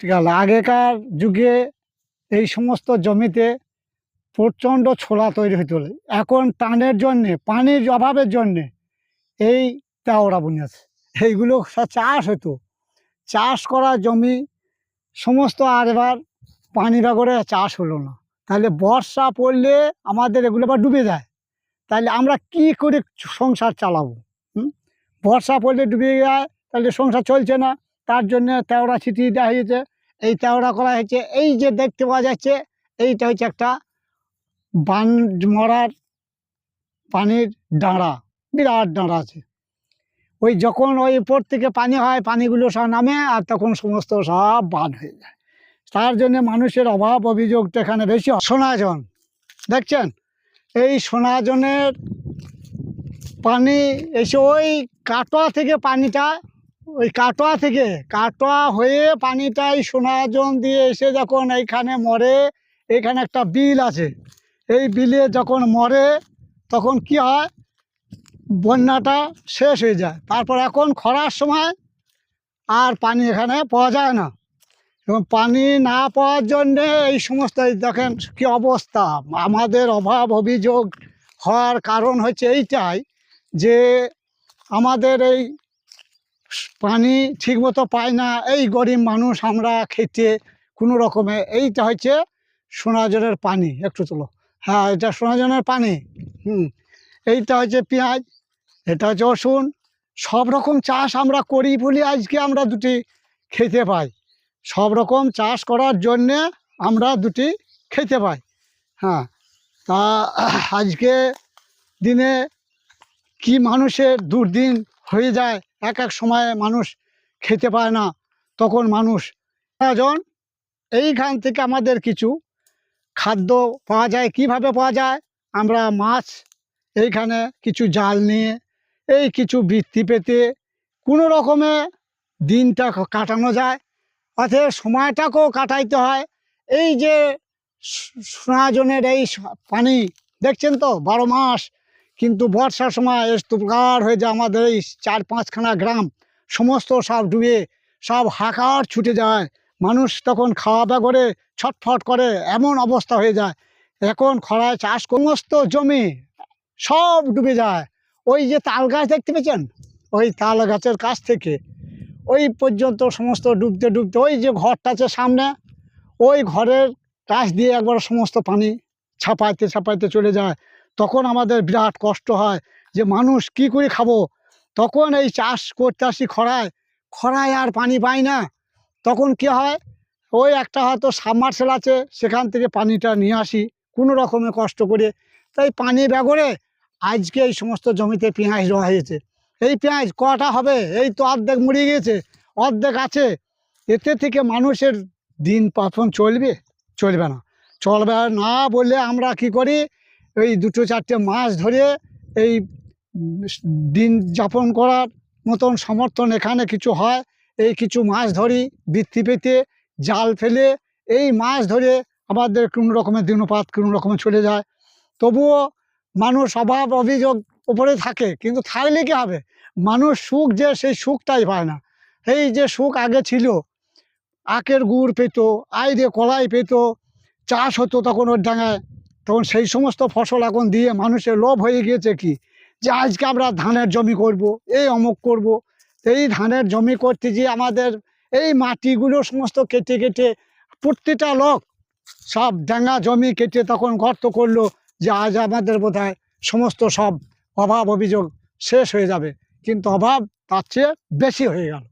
ঠিক আছে, আগেকার যুগে এই সমস্ত জমিতে প্রচণ্ড ছোলা তৈরি হতো এখন টানের জন্যে, পানির অভাবের জন্যে এই তেওড়া বুনিয়েছে এইগুলো চাষ হতো চাষ করা জমি সমস্ত আর এবার পানি বাগরে চাষ হলো না। তাহলে বর্ষা পড়লে আমাদের এগুলো আবার ডুবে যায়। তাহলে আমরা কি করে সংসার চালাবো, হুম? বর্ষা পড়লে ডুবে যায়, তাহলে সংসার চলছে না। তার জন্য তেওড়া ছিটিয়ে দেওয়া হয়েছে। এই তেওড়া করা হয়েছে। এই যে দেখতে পাওয়া যাচ্ছে, এইটা হচ্ছে একটা বান মরার পানির ডাঁড়া, বিরাট ডাঁড়া আছে। ওই যখন ওই উপর থেকে পানি হয়, পানিগুলো সব নামে আর তখন সমস্ত সব বান হয়ে যায়। তার জন্য মানুষের অভাব অভিযোগটা এখানে বেশি। সোনাজন, দেখছেন? এই সোনাজনের পানি, এসে ওই কাটোয়া থেকে পানিটা ওই কাটোয়া থেকে, কাটোয়া হয়ে পানিটা এই সোনাজন দিয়ে এসে যখন এইখানে মরে এখানে একটা বিল আছে। এই বিলে যখন মরে, তখন কি হয়? বন্যাটা শেষ হয়ে যায়। তারপর এখন খরার সময় আর পানি এখানে পাওয়া যায় না। এবং পানি না পাওয়ার জন্যে এই সমস্ত দেখেন কি অবস্থা। আমাদের অভাব, অভিযোগ হওয়ার কারণ হচ্ছে এইটাই যে আমাদের এই পানি ঠিকমতো পাই না, এই গরিব মানুষ আমরা খেতে কোনো রকমে, এইটা হচ্ছে সোনাজনের পানি, একটু তোলো। হ্যাঁ এটা সোনাজনের পানি, হুম, এইটা হচ্ছে পেঁয়াজ, এটা হচ্ছে রসুন, সব রকম চাষ আমরা করি বলে আজকে আমরা দুটি খেতে পাই। সব রকম চাষ করার জন্যে আমরা দুটি খেতে পাই। হ্যাঁ তা আজকে দিনে কি মানুষের দুর্দিন হয়ে যায়, এক এক সময়ে মানুষ খেতে পায় না। তখন মানুষ জন এইখান থেকে আমাদের কিছু খাদ্য পাওয়া যায়, কীভাবে পাওয়া যায়? আমরা মাছ, এইখানে কিছু জাল নিয়ে, এই কিছু বৃত্তি পেতে কোনো রকমে দিনটা কাটানো যায়। অর্থাৎ সময়টাকেও কাটাইতে হয়। এই যে সোনাজনের এই পানি, দেখছেন তো? বারো মাস কিন্তু বর্ষার সময় স্তূপকার হয়ে যায় আমাদের এই চার পাঁচখানা গ্রাম। সমস্ত সব ডুবে, সব হাকার ছুটে যায়। মানুষ তখন খাওয়া দাওয়া করে, ছটফট করে, এমন অবস্থা হয়ে যায়। এখন খরায় চাষ সমস্ত জমি সব ডুবে যায়। ওই যে তাল গাছ দেখতে পেয়েছেন? ওই তাল গাছের কাছ থেকে। ওই পর্যন্ত সমস্ত ডুবতে ডুবতে ওই যে ঘরটা আছে সামনে, ওই ঘরের কাছ দিয়ে একবার সমস্ত পানি ছাপাইতে ছাপাইতে চলে যায়। তখন আমাদের বিরাট কষ্ট হয় যে মানুষ কি করে খাব? তখন এই চাষ করতে আসি খরায় খরায় আর পানি পাই না। তখন কি হয়? ওই একটা হয়তো সাবমার্সেল আছে, সেখান থেকে পানিটা নিয়ে আসি, কোনো রকমে কষ্ট করে। তাই পানি ব্যাগরে আজকে এই সমস্ত জমিতে পেঁয়াজ রোয়া হয়েছে। এই পেঁয়াজ কটা হবে? এই তো অর্ধেক মুড়িয়ে গেছে অর্ধেক আছে। এতে থেকে মানুষের দিন পাথন চলবে চলবে না। চলবে না বললে আমরা কি করি? এই দুটো চারটে মাছ ধরে এই দিন যাপন করার মতন সমর্থন এখানে কিছু হয়। এই কিছু মাছ ধরি, বৃত্তি পেতে, জাল ফেলে, এই মাছ ধরে আমাদের কোনো রকমের দিনপাত, কোনো রকমে চলে যায়। তবুও মানুষ অভাব, অভিযোগ উপরে থাকে, কিন্তু থাকলে কি হবে? মানুষ সুখ যে, সেই সুখটাই পায় না। এই যে সুখ আগে ছিল, আখের গুড় পেতো আইরে কলাই পেতো, চাষ হতো তখন ওর ডাঙায়। তখন সেই সমস্ত ফসল এখন দিয়ে মানুষের লোভ হয়ে গিয়েছে কি? যে আজকে আমরা ধানের জমি করব, এই অমুক করব। এই ধানের জমি করতে গিয়ে আমাদের এই মাটিগুলো সমস্ত কেটে কেটে প্রত্যেকটা লোক সব ডাঙ্গা জমি কেটে তখন গর্ত করল যে আজ আমাদের বোধহয় সমস্ত সব অভাব অভিযোগ শেষ হয়ে যাবে। কিন্তু অভাব তার চেয়ে বেশি হয়ে গেল।